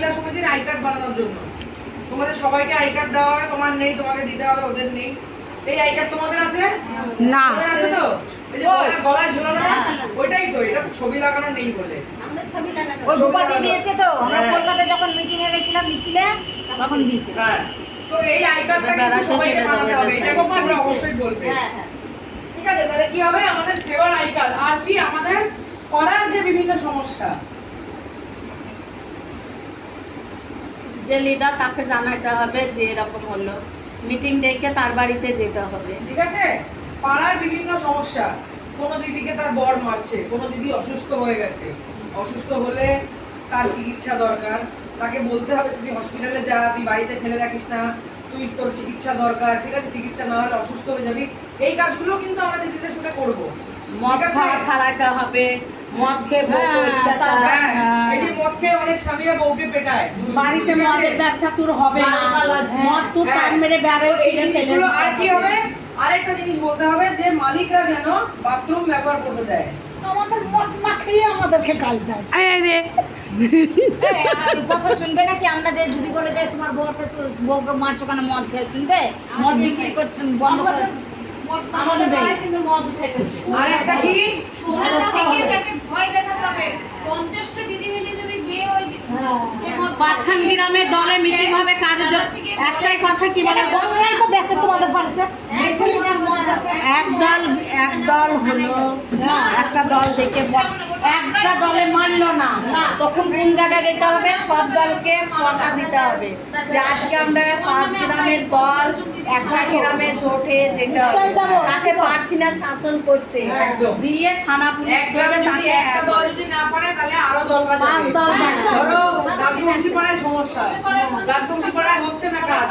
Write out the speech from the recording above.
মহিলা সমিতির I card বানানোর জন্য। তোমাদের সবাইকে আই কার্ড দেওয়া হবে তোমার নেই তোমাকে দিতে হবে ওদের নেই। এই আই কার্ড তোমাদের আছে? না। তোমাদের আছে তো? এই যে গলায়- ঝোলানো না? ওইটাই তো এটা তো ছবি লাগানো নেই বলে। ওই ভূপাতি দিয়েছে তো? আমরা হ্যাঁ। কলকাতায় যখন মিটিং এ গেছিলাম মিছিলে তখন দিয়েছে। হ্যাঁ। তো এই আই কার্ডটা কিন্তু সবাইকে বানাতে হবে এটা তোমরা অবশ্যই বলবে। ঠিক আছে তাহলে কি হবে? আমাদের সেবার আই কার্ড। আর কি? আমাদের করার যে বিভিন্ন সমস্যা যে লিডার তাকে জানাইতে হবে যে এরকম হলো। মিটিং ডেকে তার বাড়িতে যেতে হবে। ঠিক আছে? পাড়ার বিভিন্ন সমস্যা। কোনো দিদিকে তার বর মারছে কোনো দিদি অসুস্থ হয়ে গেছে। অসুস্থ হলে তার চিকিৎসা দরকার। তাকে বলতে হবে তুই হসপিটালে যা তুই বাড়িতে ফেলে রাখিস না। তুই তোর চিকিৎসা দরকার ঠিক আছে? চিকিৎসা না হলে অসুস্থ হয়ে যাবি। এই কাজগুলো কিন্তু আমরা দিদিদের সাথে করব। মদ খাওয়া ছাড়াইতে হবে মদ খেয়ে খেয়ে অনেক স্বামীরা বউকে পেটায়। বাড়িতে মদের ব্যবসা তোর হবে না। মদ তোর হ্যাঁ। টান মেরে বেড়ে এই ফেলে আর কি হবে। আরেকটা জিনিস বলতে হবে যে মালিকরা যেন বাথরুম ব্যবহার করতে দেয়। আমাদের মদ না খেয়ে আমাদেরকে গাল দেয়। আর কথা শুনবে নাকি? আমরা যে যদি বলে যে তোমার বউকে বউকে মারছো কেন? মদ খেয়ে শুনবে? মদ বিক্রি করতে বন্ধ করে আমাদের কিন্তু মদ থেকে আর একটা কি? পাঁচখান গ্রামের দলে মিটিং হবে কাজের একটাই কথা কি বলে? বেঁচে তোমাদের বাড়িতে। এক দল এক দল হলো একটা দল দেখে একটা দলে মানলো না তখন কোন জায়গায় যেতে হবে? সব দলকে কথা দিতে হবে। যে আজকে আমরা পাঁচ গ্রামের দল একটা গ্রামে জোটে যেতে হবে। তাকে পারছি না শাসন করতে। দিয়ে থানা পুলিশ এক গ্রামে করে যদি তাকে একটা দল যদি না পারে তাহলে আরও দলরা পাঁচ দল ধরো রাজবংশী পাড়ায় সমস্যা। রাজবংশী পাড়ায় হচ্ছে না কাজ।